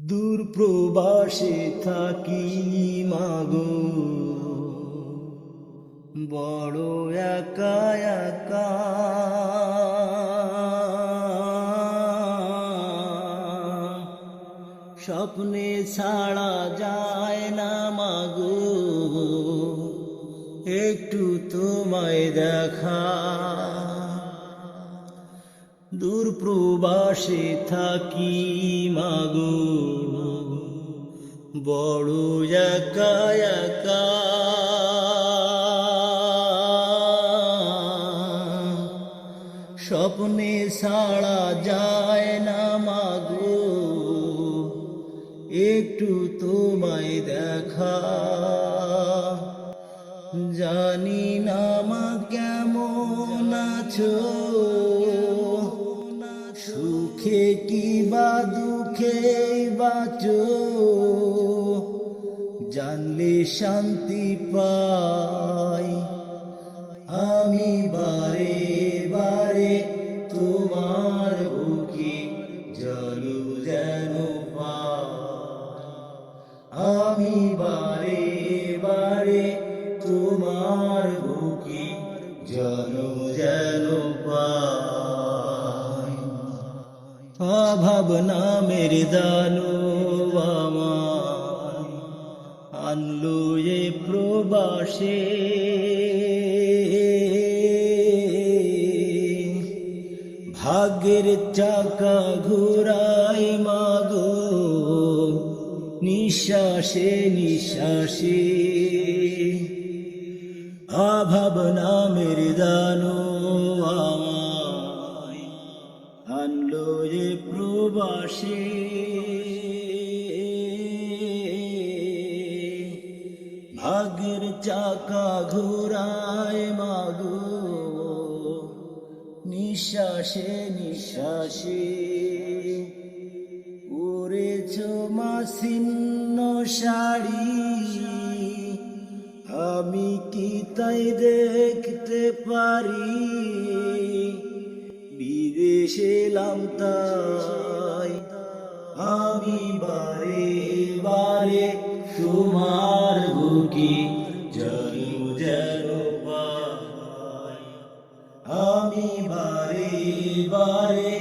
দূর প্রবাসে থাকি মাগো। বড় একা একা। স্বপ্নে ছাড়া যায় না মাগো। একটু তোমায় দেখা। দূর প্রবাসে থাকি মাগো বড় একা একা। স্বপ্নে ছাড়া যায় না মাগো। একটু তোমায় দেখা। জানি না মা কেমন আছো। বা দুঃখে বাঁচো। জানলে শান্তি পাই। আমি বারে বারে তোমার বুকে জলু যেন আমি বারে বারে নামের দানো আমায় আনলো এ প্রবাসে। ভাগ্যের চাকা ঘুরাই মাগো, নিঃশ্বাসে নিঃশ্বাসে। অভাব নামের দানো আমায় আনলো যে প্রবাসে। ভাগ্যের চাকা ঘোরায় মাগো, নিঃশ্বাসে নিঃশ্বাসে। পরেছ মাসিন্ন শাড়ি, আমি কি তাই দেখতে পারি? এসেলাম তাই। আমি বারে বারে তোমার বুকি জন্ম যেন আমি বারে বারে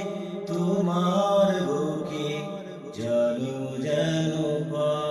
তোমার বুকি জন্ম যেন পা